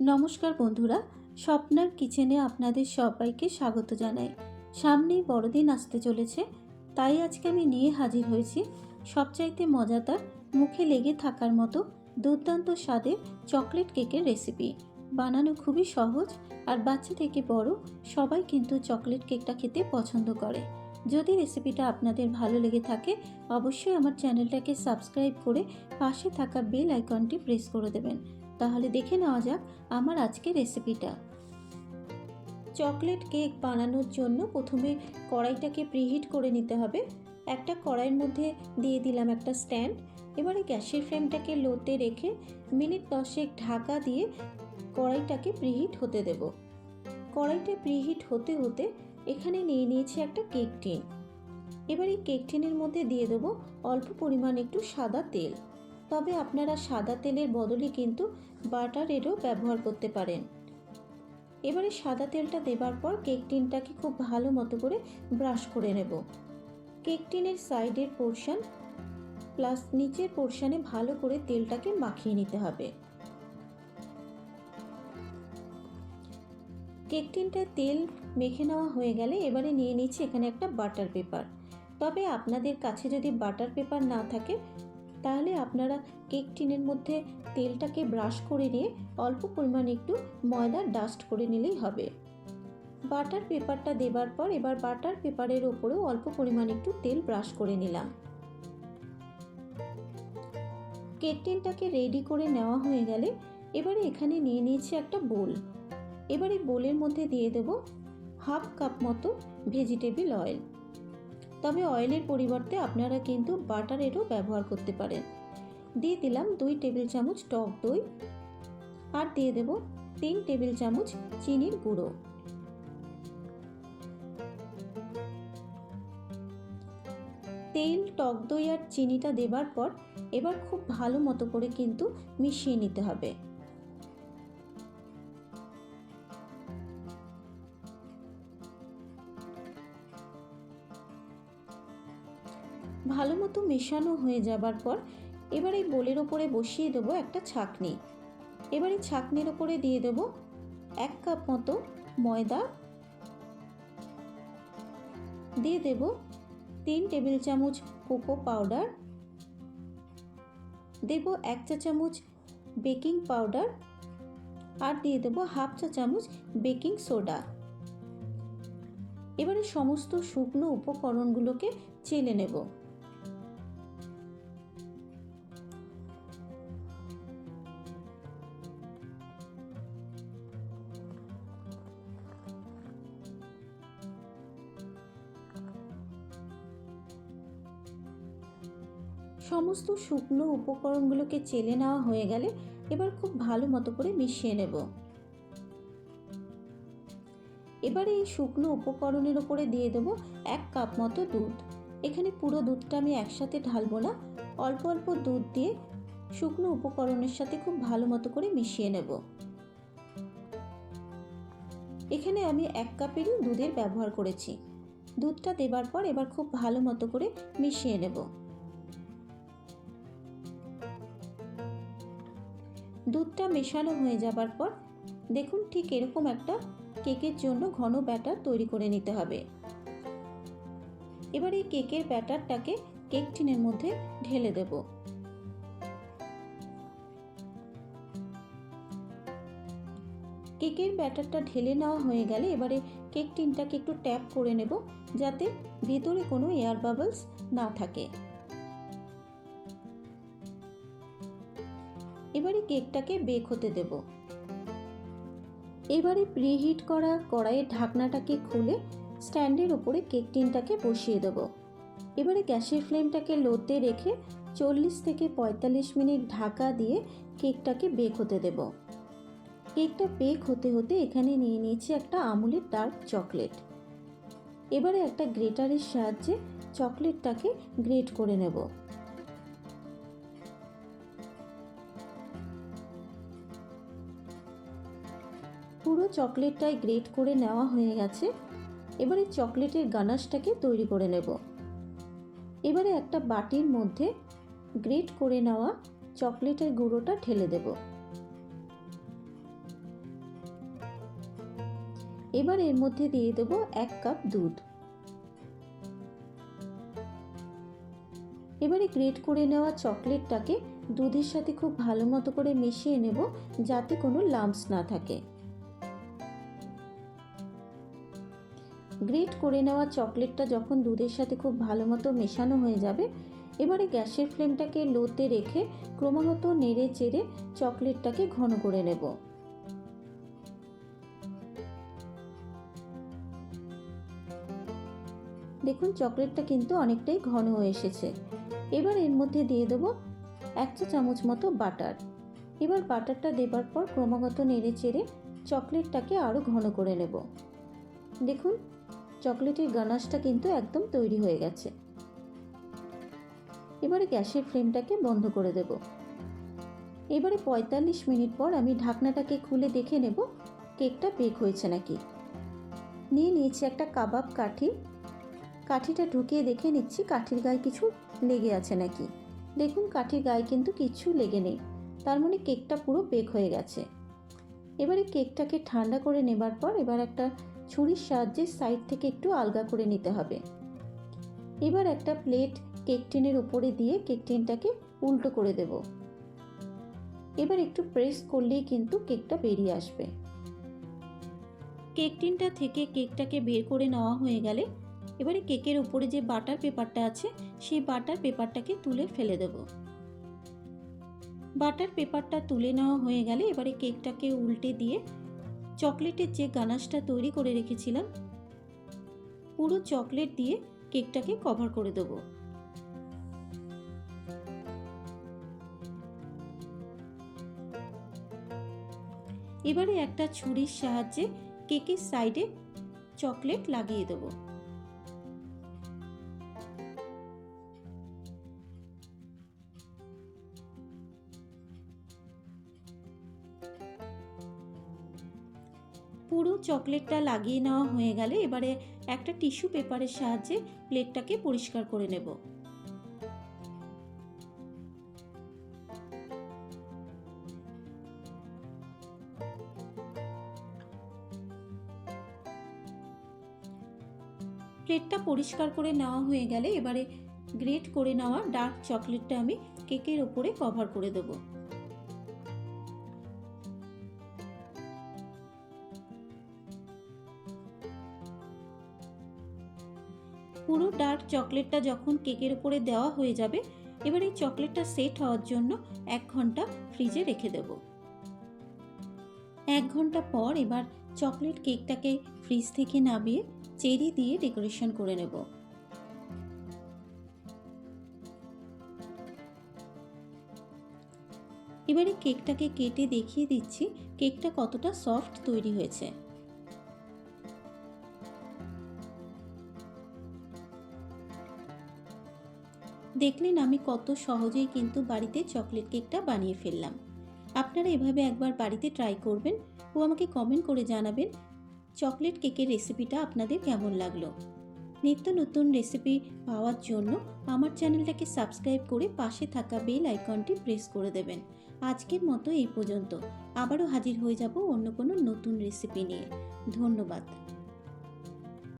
নমস্কার বন্ধুরা, স্বপ্নার কিচেনে আপনাদের সবাইকে স্বাগত জানাই। সামনেই বড়দিন আসতে চলেছে, তাই আজকে আমি নিয়ে হাজির হয়েছি সবচাইতে মজাদার, মুখে লেগে থাকার মতো দুর্দান্ত স্বাদের চকলেট কেকের রেসিপি। বানানো খুবই সহজ আর বাচ্চা থেকে বড় সবাই কিন্তু চকলেট কেকটা খেতে পছন্দ করে। যদি রেসিপিটা আপনাদের ভালো লেগে থাকে, অবশ্যই আমার চ্যানেলটাকে সাবস্ক্রাইব করে পাশে থাকা বেল আইকনটি প্রেস করে দেবেন। তাহলে দেখে নেওয়া যাক আমার আজকে রেসিপিটা চকলেট কেক বানানোর জন্য প্রথমে কড়াইটাকে প্রিহিট করে নিতে হবে। একটা কড়াইয়ের মধ্যে দিয়ে দিলাম একটা স্ট্যান্ড এবারে গ্যাসের ফ্লেমটাকে লোতে রেখে মিনিট দশেক ঢাকা দিয়ে কড়াইটাকে প্রিহিট হতে দেব। কড়াইটা প্রিহিট হতে হতে এখানে নিয়ে নিয়েছি একটা কেক টিন এবার এই কেক টিনের মধ্যে দিয়ে দেবো অল্প পরিমাণ একটু সাদা তেল। তবে আপনারা সাদা তেলের বদলে কিন্তু বাটারেরও ব্যবহার করতে পারেন। এবারে সাদা তেলটা দেবার পর কেক টিনটাকে খুব ভালো মতো করে ব্রাশ করে নেব। কেক টিনের সাইডের পোর্শন প্লাস নিচের পোর্শনে ভালো করে তেলটাকে মাখিয়ে নিতে হবে। কেক টিনটায় তেল মেখে নেওয়া হয়ে গেলে এবারে নিয়ে নিচ্ছি এখানে একটা বাটার পেপার। তবে আপনাদের কাছে যদি বাটার পেপার না থাকে তাহলে আপনারা কেক টিনের মধ্যে তেলটাকে ব্রাশ করে নিয়ে অল্প পরিমাণে একটু ময়দা ডাস্ট করে নিলেই হবে। বাটার পেপারটা দেবার পর এবার বাটার পেপারের ওপরেও অল্প পরিমাণে একটু তেল ব্রাশ করে নিলাম। কেক টিনটাকে রেডি করে নেওয়া হয়ে গেলে এবারে এখানে নিয়ে নিয়েছি একটা বোল। এবারে বোলের মধ্যে দিয়ে দেব হাফ কাপ মতো ভেজিটেবিল অয়েল। তবে অয়েলের পরিবর্তে আপনারা কিন্তু বাটারেরও ব্যবহার করতে পারেন। দিয়ে দিলাম দুই টেবিল চামচ টক দই আর দিয়ে দেব তিন টেবিল চামচ চিনির গুঁড়ো। তেল, টক দই আর চিনিটা দেবার পর এবার খুব ভালো মতো করে কিন্তু মিশিয়ে নিতে হবে। মতো মেশানো হয়ে যাবার পর এবার এই বোলের ওপরে বসিয়ে দেবো একটা ছাঁকনি। এবার এই ছাঁকনির ওপরে দিয়ে দেবো এক কাপ মতো ময়দা। দিয়ে দেব তিন টেবিল চামচ কোকো পাউডার। দেব এক চা চামচ বেকিং পাউডার আর দিয়ে দেবো হাফ চা চামচ বেকিং সোডা। এবারে সমস্ত শুকনো উপকরণগুলোকে চেলে নেব। সমস্ত শুকনো উপকরণগুলোকে চেলে নেওয়া হয়ে গেলে এবার খুব ভালো মতো করে মিশিয়ে নেব। এবারে এই শুকনো উপকরণের ওপরে দিয়ে দেবো এক কাপ মতো দুধ। এখানে পুরো দুধটা আমি একসাথে ঢালবো না, অল্প অল্প দুধ দিয়ে শুকনো উপকরণের সাথে খুব ভালো মতো করে মিশিয়ে নেব। এখানে আমি এক কাপেরই দুধের ব্যবহার করেছি। দুধটা দেবার পর এবার খুব ভালো মতো করে মিশিয়ে নেব। দুধটা মেশানো হয়ে যাবার পর দেখুন ঠিক এরকম একটা কেকের জন্য ঘন ব্যাটার তৈরি করে নিতে হবে। এবার এই কেকের ব্যাটারটাকে কেক টিনের মধ্যে ঢেলে দেব। কেকের ব্যাটারটা ঢেলে নেওয়া হয়ে গেলে এবারে কেক টিনটাকে একটু ট্যাপ করে নেব যাতে ভেতরে কোনো এয়ার বাবলস না থাকে। এবারে কেকটাকে বেক হতে দেব। এবারে প্রিহিট করা কড়াইয়ের ঢাকনাটাকে খুলে স্ট্যান্ডের ওপরে কেক টিনটাকে বসিয়ে দেব। এবারে গ্যাসের ফ্লেমটাকে লোতে রেখে চল্লিশ থেকে পঁয়তাল্লিশ মিনিট ঢাকা দিয়ে কেকটাকে বেক হতে দেব। কেকটা বেক হতে হতে এখানে নিয়ে নিয়েছি একটা আমুলের ডার্ক চকলেট। এবারে একটা গ্রেটারের সাহায্যে চকলেটটাকে গ্রেট করে নেব। পুরো চকলেটটাই গ্রেট করে নেওয়া হয়ে গেছে। এবারে চকলেটের গানাশটাকে তৈরি করে নেব। এবারে একটা বাটির মধ্যে গ্রেট করে নেওয়া চকলেটের গুঁড়োটা ঢেলে দেব। এবার এর মধ্যে দিয়ে দেবো এক কাপ দুধ। এবারে গ্রেট করে নেওয়া চকলেটটাকে দুধের সাথে খুব ভালো মতো করে মিশিয়ে নেব যাতে কোনো লাম্পস না থাকে। গ্রেট করে নেওয়া চকলেটটা যখন দুধের সাথে খুব ভালো মতো মেশানো হয়ে যাবে, এবারে গ্যাসের ফ্লেমটাকে লোতে রেখে ক্রমাগত নেড়ে চেড়ে চকলেটটাকে ঘন করে নেব। দেখুন, চকলেটটা কিন্তু অনেকটাই ঘন হয়ে এসেছে। এবার এর মধ্যে দিয়ে দেবো এক চা চামচ মতো বাটার। এবার বাটারটা দেবার পর ক্রমাগত নেড়ে চেড়ে চকলেটটাকে আরও ঘন করে নেব। দেখুন, চকলেটের গানাশটা কিন্তু একদম তৈরি হয়ে গেছে। এবারে গ্যাসের ফ্লেমটাকে বন্ধ করে দেব। এবারে পঁয়তাল্লিশ মিনিট পর আমি ঢাকনাটাকে খুলে দেখে নেব, কেকটা বেক হয়েছে নাকি। নিয়ে নিয়েছি একটা কাবাব কাঠি। কাঠিটা ঢুকিয়ে দেখে নিচ্ছি কাঠির গায়ে কিছু লেগে আছে নাকি। দেখুন, কাঠির গায়ে কিন্তু কিচ্ছু লেগে নেই। তার মানে কেকটা পুরো বেক হয়ে গেছে। এবারে কেকটাকে ঠান্ডা করে নেবার পর এবার একটা ছুরির সাহায্যে সাইড থেকে একটু আলগা করে নিতে হবে। এবার একটা প্লেট কেক টিনের উপরে দিয়ে কেক টিনটাকে উল্টো করে দেব। এবার একটু প্রেস করলেই কিন্তু কেকটা বেরিয়ে আসবে। কেক টিনটা থেকে কেকটাকে বের করে নেওয়া হয়ে গেলে এবারে কেকের উপরে যে বাটার পেপারটা আছে, সেই বাটার পেপারটাকে তুলে ফেলে দেব। বাটার পেপারটা তুলে নেওয়া হয়ে গেলে এবারে কেকটাকে উল্টে দিয়ে চকলেটের যে গানাশটা তৈরি করে রেখেছিলাম, পুরো চকলেট দিয়ে কেকটাকে কভার করে দেবো। এবারে একটা ছুরির সাহায্যে কেকের সাইডে চকলেট লাগিয়ে দেবো। পুরো চকলেটটা লাগিয়ে নেওয়া হয়ে গেলে এবারে একটা টিস্যু পেপারের সাহায্যে প্লেটটাকে পরিষ্কার করে নেব। প্লেটটা পরিষ্কার করে নেওয়া হয়ে গেলে এবারে গ্রেট করে নেওয়া ডার্ক চকলেটটা আমি কেকের ওপরে কভার করে দেবো। পুরো ডার্ক চকলেটটা যখন কেকের উপরে দেওয়া হয়ে যাবে, এবার এই চকলেটটা সেট হওয়ার জন্য এক ঘণ্টা ফ্রিজে রেখে দেব। এক ঘণ্টা পর এবার চকলেট কেকটাকে ফ্রিজ থেকে নামিয়ে চেরি দিয়ে ডেকোরেশন করে নেব। এবারে কেকটাকে কেটে দেখিয়ে দিচ্ছি কেকটা কতটা সফট তৈরি হয়েছে। দেখলেন আমি কত সহজেই কিন্তু বাড়িতে চকলেট কেকটা বানিয়ে ফেললাম। আপনারা এভাবে একবার বাড়িতে ট্রাই করবেন ও আমাকে কমেন্ট করে জানাবেন চকলেট কেকের রেসিপিটা আপনাদের কেমন লাগল। নিত্য নতুন রেসিপি পাওয়ার জন্য আমার চ্যানেলটাকে সাবস্ক্রাইব করে পাশে থাকা বেল আইকনটি প্রেস করে দেবেন। আজকের মতো এই পর্যন্ত। আবারও হাজির হয়ে যাব অন্য কোনো নতুন রেসিপি নিয়ে। ধন্যবাদ।